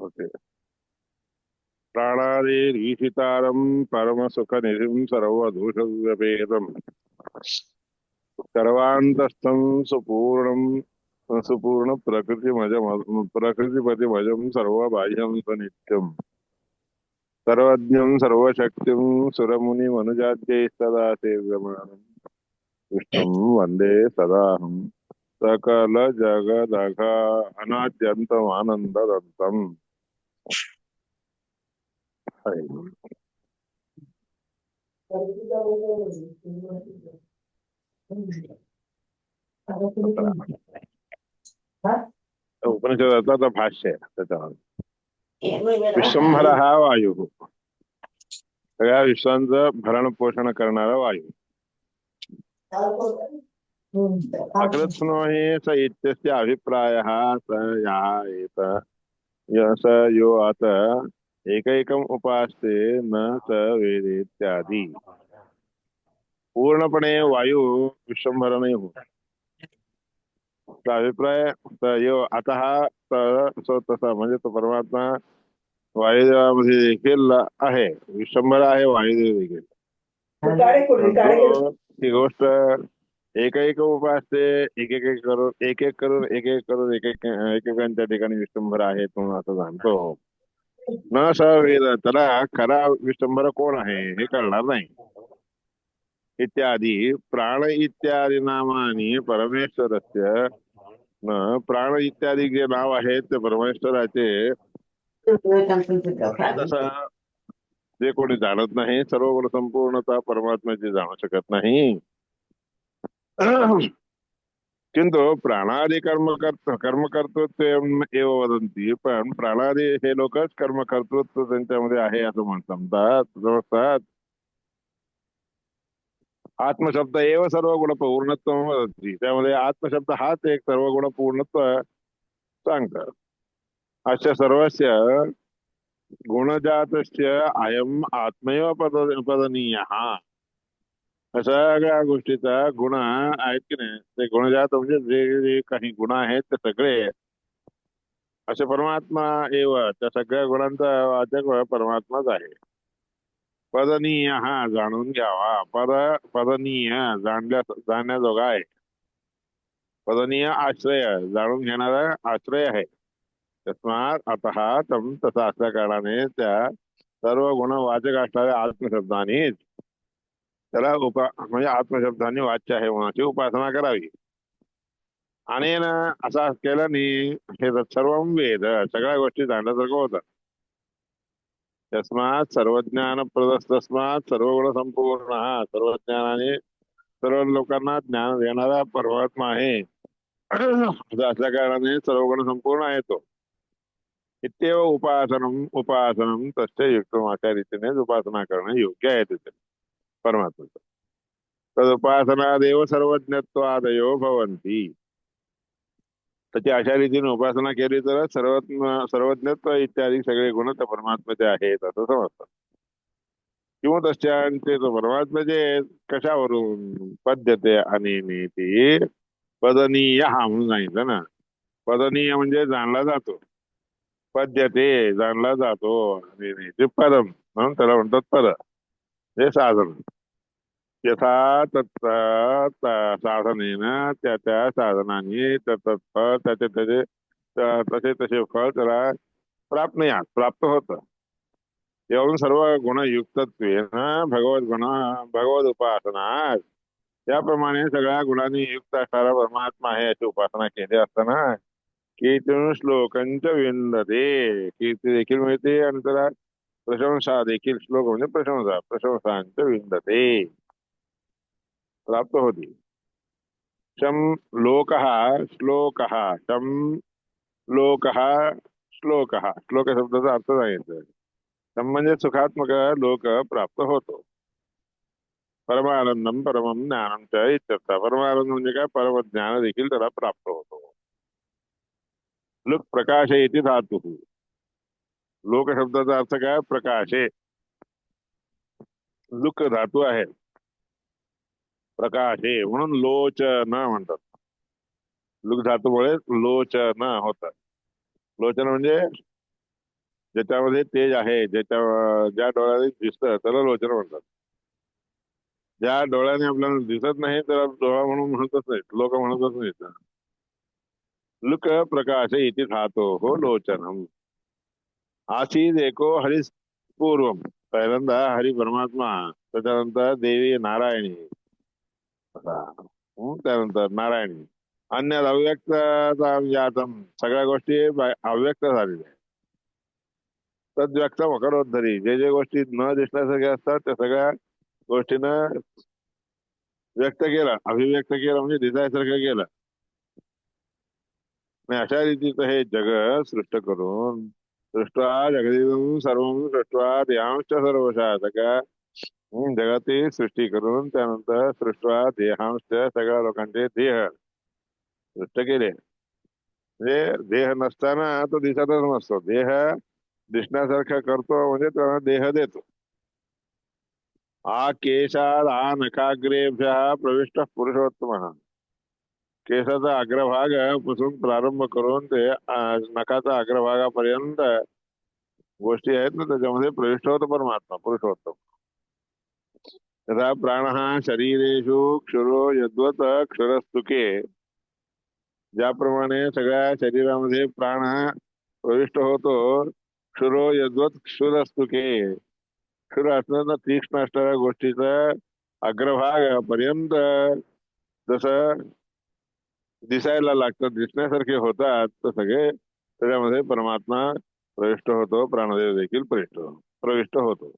Okay. ప్రాణాదేరీషితారం పరమసుఖ నిధిం సర్వదోషవ్యపేతం సర్వాంతస్థం సుపూర్ణం Supurna ప్రకృతిమజం ప్రకృతిపతిమజం సర్వబాహ్యం నిత్యం సర్వజ్ఞం సర్వశక్తిం సురముని మనుజాద్యై సదా సేవ్యమానం. కృష్ణం వందే సదాహం. సకల జగదఘ అనాద్యంతం ఆనందదంతం उपनिषदाचं भाष्य. त्याच्यावर विश्वंभर हा वायू. सगळ्या विश्वांचं भरण पोषण करणारा वायू अकृत्नो हि स इत्यस्य अभिप्रायः स या एत य स यो अत एकैकम उपासते न स वेदेत्यादी। पूर्णपणे वायू विश्वंभर नाही होत अभिप्राय यो आता हा तसा म्हणजे तो परमात्मा वायुदेवामध्ये देखील आहे विश्वंभर आहे वायुदेव देखील। ती गोष्ट एक एक उभा एक एक एक करून एक एक करून एक एक करून एक एक एकेकांच्या ठिकाणी विष्टंभर आहे म्हणून असं जाणतो न स वेद त्याला खरा विष्टंभर कोण आहे हे कळणार नाही. इत्यादी प्राण इत्यादी नामाने परमेश्वरस्य न प्राण इत्यादी जे नाव आहेत ते परमेश्वराचे. तसं जे कोणी जाणत नाही सर्व संपूर्णता परमात्म्याची जाणू शकत नाही. किंतु प्राणादि कर्म कर्त कर्म एव वदंती पण प्राणादि हे लोकच कर्मकर्तृत्व त्यांच्यामध्ये आहे असं म्हण समजतात समजतात आत्मशब्द एव सर्व गुण पूर्णत्व वदंती त्यामध्ये आत्मशब्द हाच एक सर्व गुण पूर्णत्व सांगतात. अशा सर्वस्य गुणजातस्य अयम आत्मैव पद पदनीय. सगळ्या गोष्टीचा गुण आहेत की नाही ते गुणजात म्हणजे जे जे काही गुण आहेत ते सगळे असे परमात्मा एव त्या सगळ्या गुणांचा वाचक परमात्माच आहे. पदनीय हा जाणून घ्यावा. पद पदनीय जाणल्या जाणण्याजोगा आहे. पदनीय आश्रय जाणून घेणारा आश्रय आहे. तस्मात आता तम तसा असल्या कारणाने त्या सर्व गुण वाचक असणाऱ्या आत्मशब्दानेच त्याला उपा म्हणजे आत्मशब्दांनी वाच्य आहे म्हणून उपासना करावी. आणि ना केल्याने हे सर्व वेद सगळ्या गोष्टी जाणण्यासारखं होतात तस्मात सर्वज्ञान तस्मात सर्व गुण संपूर्ण हा सर्वज्ञानाने सर्व लोकांना ज्ञान देणारा परमात्मा आहे. असल्या कारणाने सर्व गुण संपूर्ण आहे तो. इत्येव उपासनम उपासनम तस्य युक्त अशा रीतीने उपासना करणं योग्य आहे तिथे. परमात्म्याचं तदुपासनादेव सर्वज्ञत्वादयो भवंती त्याची अशा रीतीने उपासना केली तर सर्व सर्वज्ञत्व इत्यादी सगळे गुण त्या परमात्म्याचे आहेत असं समजतात किंवा तशांचे तो परमात्म्याचे कशावरून? पद्धते आणि नीती पदनीय हा म्हणून सांगितलं ना. पदनीय म्हणजे जाणला जातो. पद्यते जाणला जातो. आणि नीती पदम म्हणून त्याला म्हणतात पद. हे साधन. यथा तत् साधनेन त्या त्या साधनाने तत्फळ त्याचे त्याचे तसे तसे फळ त्याला प्राप्त प्राप्त होत. एवढून सर्व गुणयुक्तत्वेन भगवत गुण भगवत उपासना त्याप्रमाणे सगळ्या गुणांनी युक्त असणारा परमात्मा आहे अशी उपासना केली असताना कीर्तन श्लोकांच विंदते. कीर्ती देखील मिळते आणि त्याला प्रशंसा देखील श्लोक म्हणजे प्रशंसा प्रशंसांच विंदते प्राप्त होती शम लोक श्लोक शम लोक श्लोक श्लोक शब्दाचा अर्थ सांगितलं शम म्हणजे सुखात्मक लोक प्राप्त होतो परमानंदम परमम ज्ञानम च इत्यर्थ परमानंद म्हणजे काय परम ज्ञान देखील त्याला प्राप्त होतो लुक प्रकाश येते धातू लोक शब्दाचा अर्थ काय? प्रकाश आहे लुक धातू आहे. प्रकाश आहे म्हणून लोचन म्हणतात. लुक धातूमुळे लोचन होतात. लोचन म्हणजे ज्याच्यामध्ये तेज आहे ज्याच्या ज्या डोळ्याने दिसतं त्याला लोचन म्हणतात. ज्या डोळ्याने आपल्याला दिसत नाही त्याला डोळा म्हणून म्हणतच नाहीत. लोक म्हणतच नाहीत. लुक प्रकाश इथे धातो हो लोचन आसीद एको हरी पूर्वम। पहिल्यांदा हरी परमात्मा त्याच्यानंतर देवी नारायणी। त्यानंतर नारायणी। अन्य अव्यक्त जातम सगळ्या गोष्टी अव्यक्त झालेल्या आहेत। तद्व्यक्त मकरोद्धरी जे जे गोष्टी न दिसण्यासारख्या असतात त्या सगळ्या गोष्टीनं व्यक्त केलं अभिव्यक्त केलं म्हणजे दिसायसारखं केलं। अशा रीतीचं हे जग सृष्ट करून सृष्टवा जगदिदं सर्व सृष्टवा देहांश सर्वशा सगळ्या हं, जगाची सृष्टी करून त्यानंतर सृष्टवा देहांश सगळ्या लोकांचे देह। सृष्ट केले। म्हणजे देह नसताना तो दिसतच नसतो। देह दिसण्यासारखा करतो म्हणजे त्याला देह देतो। आ केशाद आ नखाग्रेभ्य प्रविष्ट पुरुषोत्तम। केसाचा अग्रभागपासून प्रारंभ करून ते नकाचा नखाचा अग्रभागापर्यंत गोष्टी आहेत ना त्याच्यामध्ये प्रविष्ट होतो परमात्मा पुरुषोत्तम. तथा प्राण हा शरीरेषु क्षुरो यद्वत क्षुरस्तुके. ज्याप्रमाणे सगळ्या शरीरामध्ये प्राण हा प्रविष्ट होतो क्षुरो यद्वत क्षुरस्तुके. क्षुर असणं तीक्ष्ण असणाऱ्या गोष्टीचा अग्रभाग पर्यंत जसं दिसायला लागतात दिसण्यासारखे होतात तर सगळे त्याच्यामध्ये परमात्मा प्रविष्ट होतो प्राणदेव देखील प्रविष्ट प्रविष्ट होतो.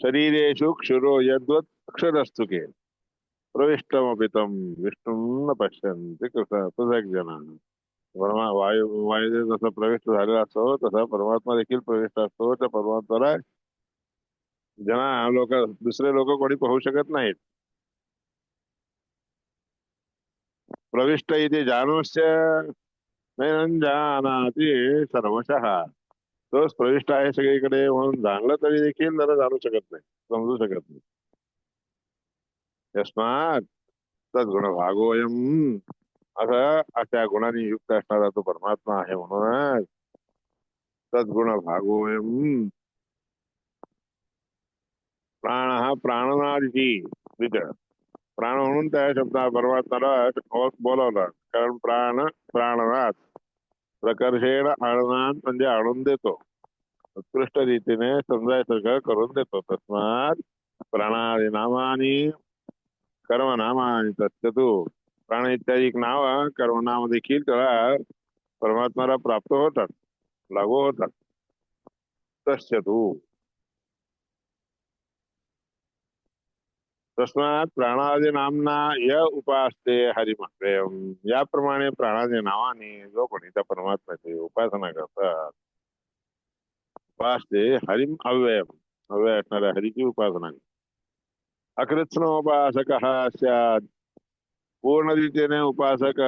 शरीरेषु क्षुरो यद्वत अक्षरस्तुके प्रविष्टमपितम विष्णू न पश्यन्ति पृथक जना। परमा वायू वायुदेव जसा प्रविष्ट झालेला असतो तसा परमात्मा देखील प्रविष्ट असतो त्या परमात्माला जना लोक दुसरे लोक कोणी पाहू शकत नाहीत. प्रविष्ट इथे जानोस्य नैनं जानाति सर्वशः। तोच प्रविष्ट आहे सगळीकडे म्हणून जाणलं तरी देखील जरा जाणू शकत नाही समजू शकत नाही. यस्मात तद्गुण भागोयम असं अशा गुणांनी युक्त असणारा तो परमात्मा आहे म्हणूनच तद्गुण भागोयम प्राण हा प्राणनादी तिथं प्राण म्हणून त्या शब्दा परमात्म्याला बोलावला कारण प्राण प्राणनाथ प्रकर्षेण आळनात म्हणजे आणून देतो. उत्कृष्ट रीतीने समजाय सगळं करून देतो. तस्मात प्राणादी नामानी कर्मनामानी तस्य तू प्राण इत्यादी नाव कर्मनाम देखील त्याला परमात्माला प्राप्त होतात लागू होतात. तस्य तू तस्मात प्राणादि नामना य उपासते हरिमव्ययम याप्रमाणे प्राणादि नावाने जो कोणी त्या परमात्म्याची उपासना करतात। उपासते हरिम अव्ययम। अव्यय असणाऱ्या हरीची उपासना। अकृत्स्नोपासक स्याद पूर्ण रीतीने उपासक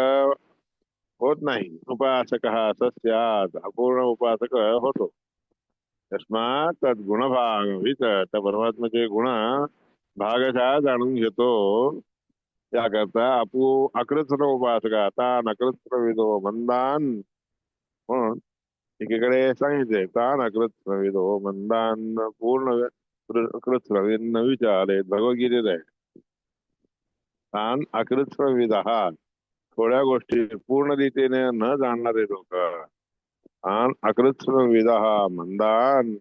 होत नाही। उपासक स्याद अपूर्ण उपासक होतो। तस्मात तद्गुणभाग त्या परमात्म्याचे गुण भागशा जाणून घेतो त्याकरता आपू अकृत्न उपासका आता नकृत्न विदो मंदान। म्हणून एकीकडे सांगितले तान अकृत्न विदो मंदान पूर्ण कृत्न विचारे भगवद्गीतेत आहे। तान अकृत्न विदहा थोड्या गोष्टी पूर्ण रीतीने न जाणणारे लोक। तान अकृत्न विदहा मंदान।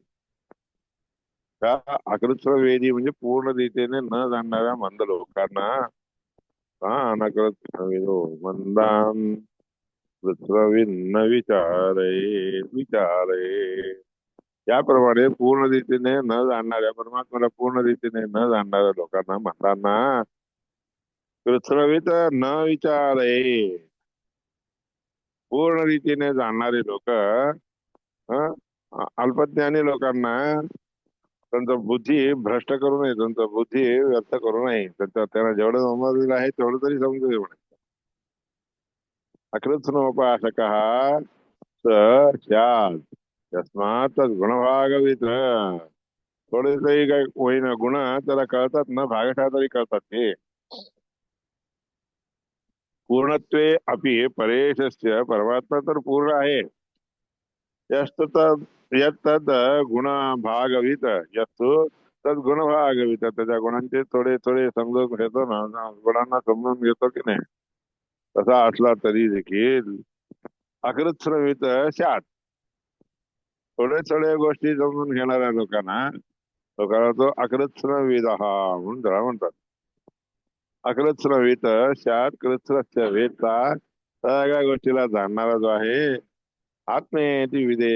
त्या अकृत्वेदी म्हणजे पूर्ण रीतीने न जाणणाऱ्या मंद लोकांना हा नकृत मंदान कृत्रविन्न विचारे विचारे. याप्रमाणे पूर्ण रीतीने न जाणणाऱ्या परमात्म्याला पूर्ण रीतीने न जाणणाऱ्या लोकांना म्हणताना कृत्रवित न विचारे. पूर्ण रीतीने जाणणारे लोक अल्पज्ञानी लोकांना त्यांचा बुद्धी भ्रष्ट करू नये त्यांचा बुद्धी व्यर्थ करू नये. त्यांच्या त्यांना जेवढं समजलेलं आहे तेवढं तरी समजू दे म्हणे अकृत्नोपासक यस्मात गुणभागवित. थोडे काही काय होईना गुण त्याला कळतात ना भागशा तरी कळतात ते. पूर्णत्वे अपि परेशस्य परमात्मा तर पूर्ण आहे. यस्त तद यत तद गुण भागवित यस्तु तद गुण भागवित त्याच्या गुणांचे थोडे थोडे समजून घेतो ना गुणांना समजून घेतो की नाही? तसा असला तरी देखील अकृत श्रमित शात थोडे थोडे गोष्टी समजून घेणाऱ्या लोकांना लोकांना तो अकृत श्रवित हा म्हणून त्याला म्हणतात. अकृत श्रमित शात कृत वेदचा सगळ्या गोष्टीला जाणणारा जो आहे आत्मेती विदे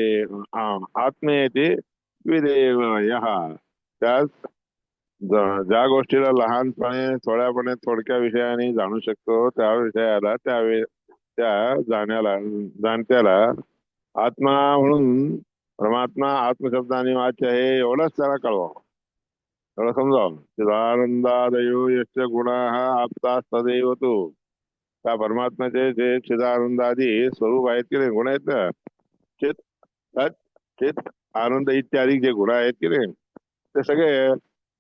आत्मेती विदेव यहा त्यास ज्या गोष्टीला लहानपणे थोड्यापणे थोडक्या विषयाने जाणू शकतो त्या विषयाला त्या त्या जाण्याला जाणत्याला आत्मा म्हणून परमात्मा आत्मशब्दाने वाच्य आहे एवढंच त्याला कळवावं एवढं समजावं चिदानंदादयो यश गुणा आपता सदैव तो त्या परमात्म्याचे जे चिदानंदादी स्वरूप आहेत की नाही गुण आहेत ना? चित सत चित आनंद इत्यादी जे गुण आहेत की नाही ते सगळे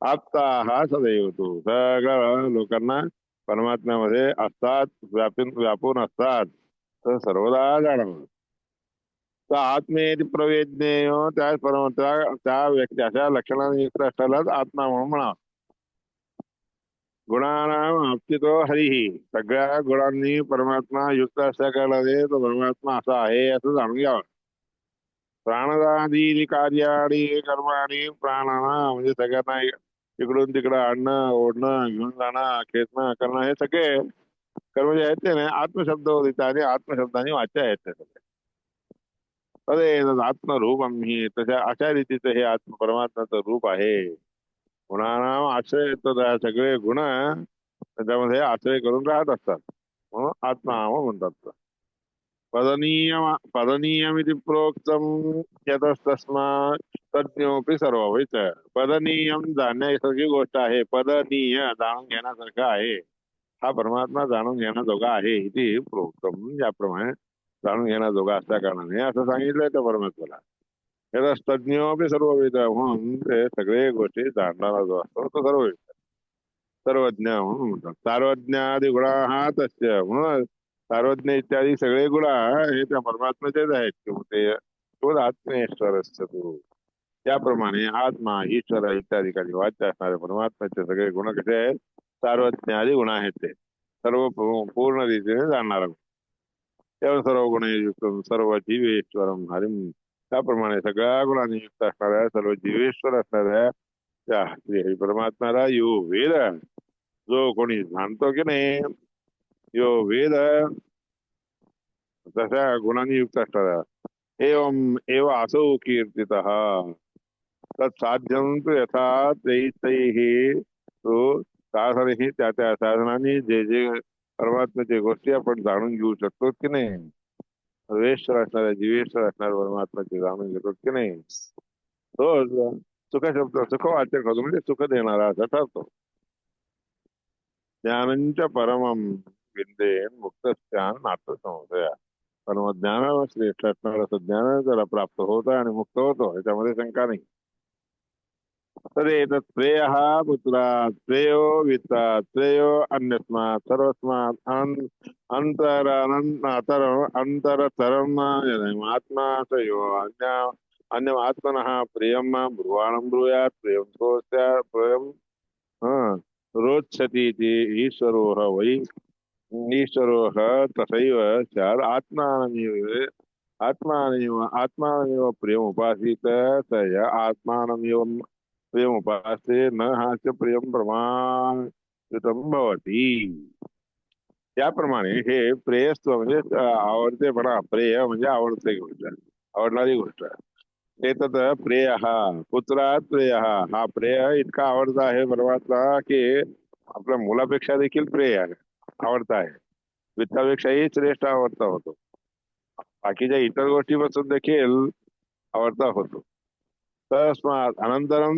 आपता हा सदैव तो. सगळ्या लोकांना परमात्म्यामध्ये असतात व्यापून व्यापून असतात. तर सर्वदा जाणवं तर आत्मेति प्रवेज्ञेय त्या परम त्या त्या व्यक्ती अशा लक्षणाने युक्त असल्यालाच आत्मा म्हणून म्हणा गुणानाम आपतितो हरिही सगळ्या गुणांनी परमात्मा युक्त असल्या कारणाने तो परमात्मा असा आहे असं जाणून घ्यावं. प्राणदादी कार्याणी कर्माणी प्राणाना म्हणजे सगळ्यांना इकडून तिकडं आणणं ओढणं घेऊन जाणं खेचणं करणं हे सगळे कर्म जे आहेत ते नाही आत्मशब्द होते आणि आत्मशब्दाने वाच्य आहेत ते सगळे. अरे आत्मरूप आम्ही तशा अशा रीतीचं हे आत्म परमात्माचं रूप आहे. गुणानाम आश्रय येतो सगळे गुण त्याच्यामध्ये आश्रय करून राहत असतात. म्हणून आत्मा म्हणतात. पदनीयम पदनीयमिति प्रोक्तम यतस्तस्मा तज्ञोपी सर्व होईच पदनीयम जाणण्यासारखी गोष्ट आहे. पदनीय जाणून घेण्यासारखं आहे. हा परमात्मा जाणून घेण्याजोगा आहे इथे प्रोक्तम याप्रमाणे जाणून घेण्याजोगा असल्या कारणाने. असं सांगितलंय त्या परमात्म्याला. यतस तज्ञोपी सर्व वेद म्हणून ते सगळे गोष्टी जाणणारा जो असतो तो सर्व सर्वज्ञ म्हणून म्हणतात सार्वज्ञादी गुणा हा तस्य म्हणून सार्वज्ञ इत्यादी सगळे गुण हे त्या परमात्म्याचेच आहेत. किंवा ते शोध आत्मेश्वर असतो त्याप्रमाणे आत्मा ईश्वर इत्यादी काही वाच्य असणारे परमात्म्याचे सगळे गुण कसे आहेत? सार्वज्ञादी गुण आहेत ते. सर्व पूर्ण रीतीने जाणणारा गुण. तेव्हा सर्व गुण युक्त सर्व जीवेश्वरम हरिम त्याप्रमाणे सगळ्या गुणांनी युक्त असणाऱ्या सर्व जीवेश्वर असणाऱ्या त्या श्री परमात्म्याला यो वेद जो कोणी जाणतो की नाही यो वेद तशा गुणांनी युक्त असणारा एवम एव असो कीर्तित तत्साध्यम तु यथा तैतैः तो साधनही त्या त्या साधनांनी जे जे परमात्म्याचे गोष्टी आपण जाणून घेऊ शकतो की नाही सर्वेश्वर असणाऱ्या जीवेश्वर असणाऱ्या परमात्माचे जाणून घेतो की नाही? तो सुख शब्द सुख वाचक होतो म्हणजे सुख देणारा असा ठरतो. ज्ञानंच परमम विंदेन मुक्त ज्ञान नातं संशया परम ज्ञान श्रेष्ठ असणार असं ज्ञान त्याला प्राप्त होतं आणि मुक्त होतो याच्यामध्ये शंका नाही. तरी तत् प्रेय पुत्रात प्रेयो वित्तात् अन्यस्मात् सर्वस्मात् अन्- अंतर अंतर अंतरतरम आत्मा तयो अन्य अन्य आत्मनः ब्रुवाणं ब्रूयात् प्रियं सोऽस्य प्रियं रोचति इति ईश्वरोः वै ईश्वरोः तथैव स्यात् आत्मानमेव आत्मानमेव आत्मानमेव प्रियम् उपासीत स य आत्मानमेव प्रियम् न हास्य प्रेम प्रमाण भवती। त्याप्रमाणे हे प्रेयस्व म्हणजे आवडते म्हणा प्रेय म्हणजे आवडते गोष्ट आवडणारी गोष्ट. ते तर प्रेय हा पुत्रात प्रेय हा हा प्रेय इतका आवडता आहे परमात्मा की आपल्या मुलापेक्षा देखील प्रेय आहे आवडता आहे. वित्तापेक्षाही श्रेष्ठ आवडता होतो. बाकीच्या इतर गोष्टीपासून देखील आवडता होतो. तस्मात अनंतरम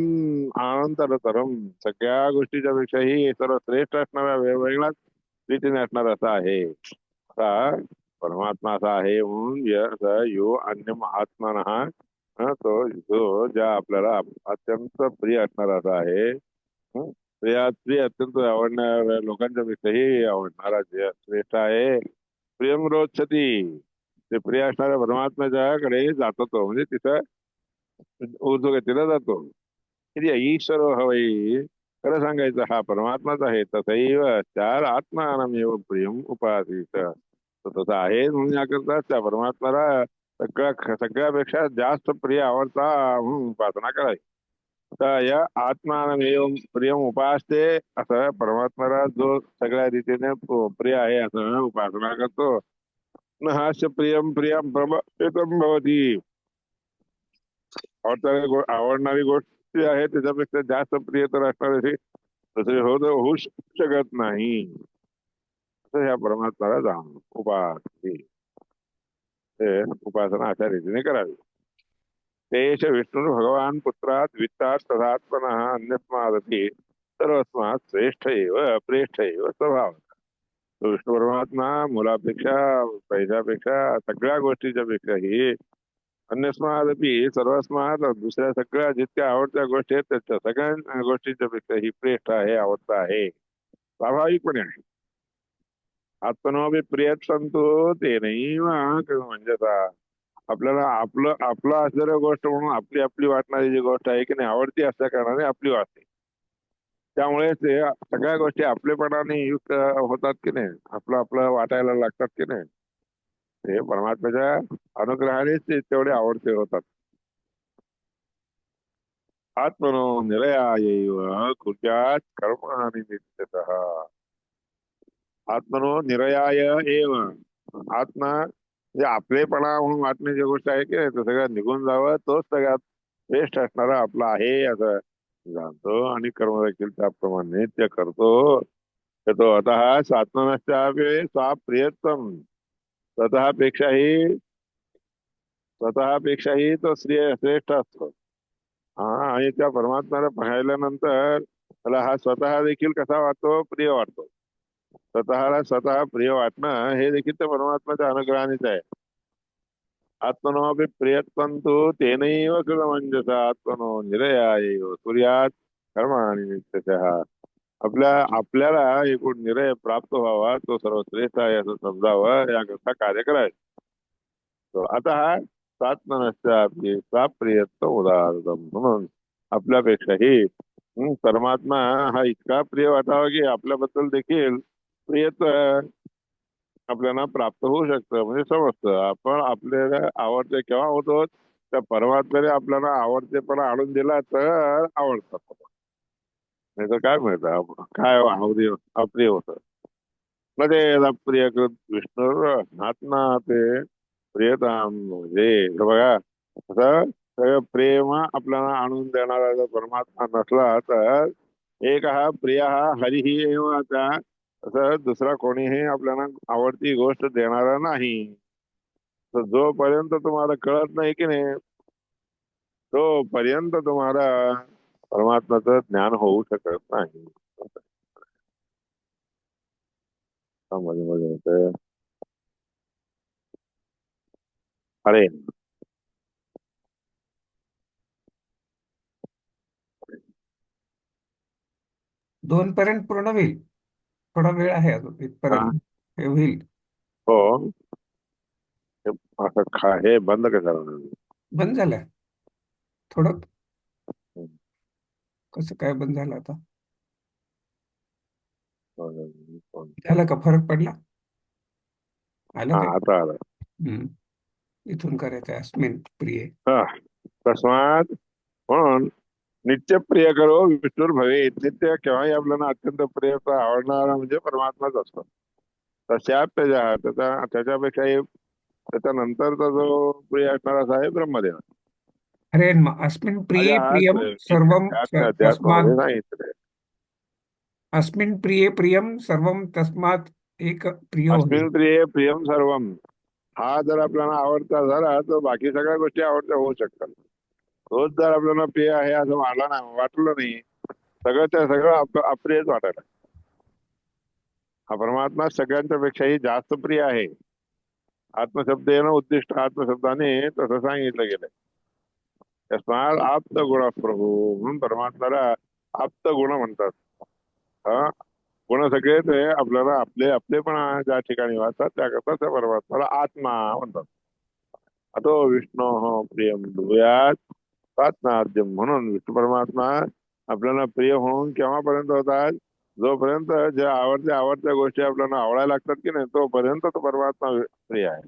अनंतरतरम. सगळ्या गोष्टीच्या पेक्षाही सर्व श्रेष्ठ असणारा वेगवेगळ्याच रीतीने असणार असा आहे. असा परमात्मा असा आहे म्हणून य- यो अन्य महात्मान हा तो जो ज्या आपल्याला अत्यंत प्रिय असणारा असा आहे. प्रिय अत्यंत आवडणाऱ्या लोकांच्या पेक्षाही आवडणारा जे श्रेष्ठ आहे. प्रियम रोचती. ते प्रिय असणाऱ्या परमात्म्याच्याकडे जातो तो. म्हणजे तिथं ऊर्ध्वगतीला जातो. किती ईश्वर हवई खरं सांगायचं हा परमात्माच आहे तसैव चार आत्मानमेव प्रियम उपासित. तो तसा आहे म्हणून याकरता त्या परमात्माला सगळ्या सगळ्यापेक्षा जास्त प्रिय आवडता म्हणून उपासना करायची आता या आत्मानमेव प्रियम उपासते असं परमात्माला जो सगळ्या रीतीने प्रिय आहे असं उपासना करतो. न हास्य प्रियम प्रियम प्रभम भवती. आवडणारी आवडणारी गोष्ट जी आहे त्याच्यापेक्षा जास्त प्रिय तर असणारे तसे होत होऊ शकत नाही. असं ह्या परमात्माला जाण उपास उपासना अशा रीतीने करावी. तेश विष्णू भगवान पुत्रात वित्तात तथात्मन अन्यस्मादपि सर्वस्मात श्रेष्ठ एव प्रेष्ठ एव स्वभाव। तो विष्णू परमात्मा मुलापेक्षा पैशापेक्षा सगळ्या गोष्टीच्या पेक्षाही अन्यस्मादपी सर्वस्मात दुसऱ्या सगळ्या जितक्या आवडत्या गोष्टी आहेत त्याच्या सगळ्या गोष्टीच्या पेक्षा ही श्रेष्ठ आहे आवडता आहे. स्वाभाविकपणे. आहे आत्मनोबी प्रियत संतो ते नाही म्हणजे आता आपल्याला आपलं आपलं असलेल्या गोष्ट म्हणून आपली आपली वाटणारी जी गोष्ट आहे की नाही आवडती असल्या कारणाने आपली वाटते. त्यामुळे ते सगळ्या गोष्टी आपलेपणाने युक्त होतात की नाही आपलं आपलं वाटायला लागतात की नाही. ते परमात्म्याच्या अनुग्रहानेच ते तेवढे आवडते होतात. आत्मनो निरया कुर्यात कर्म आणि नित्यत. आत्मनो निरयाय एव. आत्मा म्हणजे आपलेपणा म्हणून वाटण्याची गोष्ट आहे की ते सगळं निघून जावं तोच सगळ्यात बेस्ट असणारा आपला आहे असं जाणतो आणि कर्म देखील त्याप्रमाणे ते करतो. तो आता स्वात्मनश्चापे स्वाप्रियत्तम स्वतःपेक्षाही स्वतःपेक्षाही तो श्रेय श्रेष्ठ असतो. हा आणि त्या परमात्म्याला पाहिल्यानंतर त्याला हा स्वतः देखील कसा वाटतो? प्रिय वाटतो. स्वतःला स्वतः प्रिय वाटणं हे देखील त्या परमात्म्याच्या अनुग्रहानेच आहे. आत्मनोपी प्रियत्वंतु तेनैव कृतमंजस आत्मनो निरया सूर्यात कर्माणी आणि नित्यशः. आपल्या आपल्याला एकूण निरय प्राप्त व्हावा तो सर्वश्रेष्ठ आहे असं समजावं याकरता कार्य करायचं आता हा सात आपली प्रियत्व उदाहरण म्हणून आपल्यापेक्षाही परमात्मा हा इतका प्रिय वाटावा की आपल्याबद्दल देखील प्रियत्व आपल्याला प्राप्त होऊ शकतं. म्हणजे समजतं आपण आपल्याला आवडते केव्हा होतो त्या परमात्म्याने आपल्याला आवडतेपणा आणून दिला तर आवडतात. नाही तर काय मिळतं काय अवधी अप्रिय होत मध्ये प्रियकृत विष्णू आत्मा ते प्रियताम म्हणजे हे बघा असं सगळं प्रेम आपल्याला आणून देणारा जर परमात्मा नसला तर एक हा प्रिय हा हरिही एव आता असं दुसरा कोणीही आपल्याला आवडती गोष्ट देणारा नाही तर जोपर्यंत तुम्हाला कळत नाही की नाही तोपर्यंत तुम्हाला परमात्म्याचं ज्ञान होऊ शकत नाही. मध्ये मध्ये होते अरे. दोन पर्यंत पूर्ण होईल. थोडा वेळ आहे अजून इथपर्यंत हे. होईल. हो असं खा हे बंद कशाला? बंद झालं. थोडं कसं काय बंद झालं आता? झालं का? फरक पडला? आलं आता आलं. हम्म. इथून करायचं अस्मिन प्रिय. हा तस्मात म्हणून नित्य प्रिय करो विष्णूर भवे. नित्य केव्हाही आपल्याला अत्यंत प्रिय आवडणारा म्हणजे परमात्माच असतो. तशाच त्याच्या त्याच्या त्याच्यापेक्षाही त्याच्यानंतरचा जो प्रिय असणारा असा आहे ब्रह्मदेव. स- त्यात तस्मात् मध्ये नाही इकडे. अस्मिन प्रिये प्रियम सर्वम तस्मात् एक प्रियो अस्मिन प्रिय प्रियम सर्वम हा जर आपल्याला आवडता झाला तर बाकी सगळ्या गोष्टी आवडत्या होऊ शकतात. तोच जर आपल्याला प्रिय आहे असं वाटलं नाही वाटलं नाही सगळं त्या सगळं अप्रियच वाटायला. हा परमात्मा सगळ्यांच्या पेक्षाही जास्त प्रिय आहे. आत्मशब्देन उद्दिष्ट आत्मशब्दाने तसं सांगितलं गेलंय. तस्मात आप्त गुण प्रभू म्हणून परमात्म्याला आप्त गुण म्हणतात. हा? गुण सगळे ते आपल्याला आपले आपले पण ज्या ठिकाणी वाचतात त्याकरता त्या परमात्म्याला आत्मा म्हणतात. अतो विष्णू प्रियम दुयात प्रार्थनार्जम म्हणून विष्णू परमात्मा आपल्याला प्रिय होऊन केव्हापर्यंत होतात? जोपर्यंत ज्या आवडत्या आवडत्या गोष्टी आपल्याला आवडायला लागतात की नाही तोपर्यंत तो परमात्मा प्रिय आहे.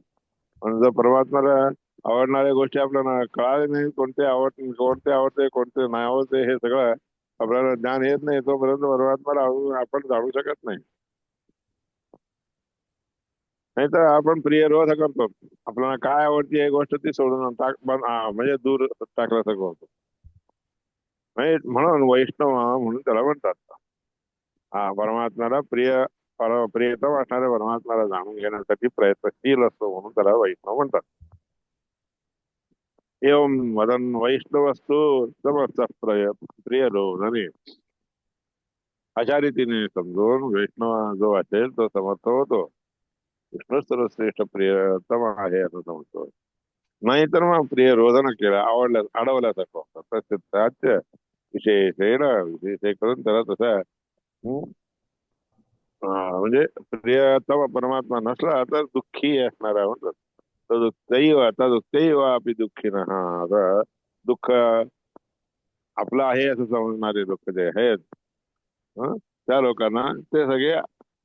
म्हणून जर परमात्माला आवडणाऱ्या गोष्टी आपल्याला कळाले नाही कोणते आवड कोणते आवडते कोणते नाही आवडते हे सगळं आपल्याला ज्ञान येत नाही तोपर्यंत परमात्मा आपण जाणू शकत नाही. नाही तर आपण प्रिय रोध करतो. आपल्याला काय आवडते ही गोष्ट ती सोडून टाक म्हणजे दूर टाकला होतं म्हणजे म्हणून वैष्णव म्हणून त्याला म्हणतात. हा परमात्म्याला प्रिय प्रियतम असणाऱ्या परमात्म्याला जाणून घेण्यासाठी प्रयत्नशील असतो म्हणून त्याला वैष्णव म्हणतात. एवं वदन वैष्णवस्तू समर्थ प्रिय प्रिय अशा रीतीने समजून वैष्णव जो असेल तो समर्थ होतो. विष्णू सर्वश्रेष्ठ प्रियतम आहे असं समजतो. नाहीतर मग प्रिय रोधन केलं आवडल्या अडवल्यासारखं तर त्याच विशेषेण विशेष करून त्याला तसा म्हणजे प्रियतम परमात्मा नसला तर दुःखी असणारा म्हणतात. तर दुःखही आता दुःखही अपि दुःखी ना, हा आता दुःख आपलं आहे असं समजणारे लोक जे आहेत त्या लोकांना ते सगळे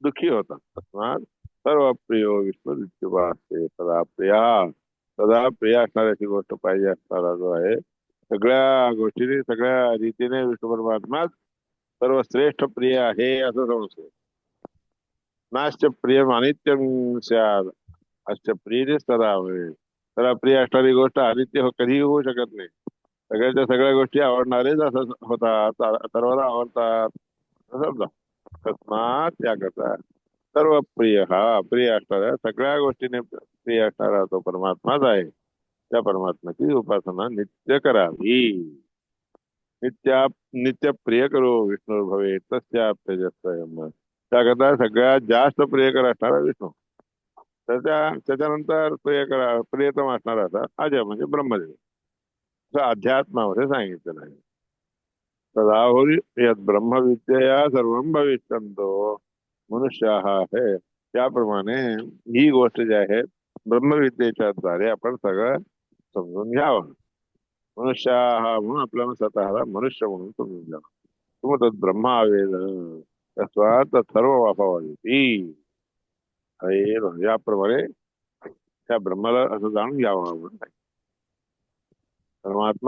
दुःखी होतात तस्मात सर्व प्रिय विष्णू असते सदा प्रिया सदा प्रिय असणाऱ्याची गोष्ट पाहिजे असणारा जो आहे सगळ्या गोष्टीने, सगळ्या रीतीने विष्णू परमात्मा सर्वश्रेष्ठ प्रिय आहे, असं समजतो नाश्च प्रिय अनित्यम स्याद सदा होय त्याला प्रिय असणारी गोष्ट अनित्य हो- कधीही होऊ शकत नाही। सगळ्याच्या सगळ्या गोष्टी आवडणारेच असं होतात सर्वांना आवडतात समजा। तस्मात त्याकरता सर्व प्रिय, हा, प्रिय असणाऱ्या सगळ्या गोष्टीने प्रिय असणारा तो परमात्माच आहे। त्या परमात्म्याची उपासना नित्य करावी। नित्या, नित्य प्रिय करो विष्णू भवे तस्या त्याकरता सगळ्यात जास्त प्रियकर असणारा विष्णू। त्याच्या त्याच्यानंतर प्रियकर प्रियतम असणारा असा अजय म्हणजे ब्रह्मदेव. असं अध्यात्मामध्ये सांगितलेलं आहे. राहुल यात ब्रह्मविद्यया सर्व भविष्यंतो मनुष्य हा आहे त्याप्रमाणे ही गोष्ट जी आहे ब्रह्मविद्येच्या द्वारे आपण सगळं समजून घ्यावं. मनुष्य हा म्हणून आपल्याला स्वतःला मनुष्य म्हणून समजून घ्यावं. तुम्ही तत् ब्रह्मावेद तस्वात सर्व वापावी अरे याप्रमाणे त्या ब्रह्माला असं जाणून घ्यावं म्हणून परमात्मा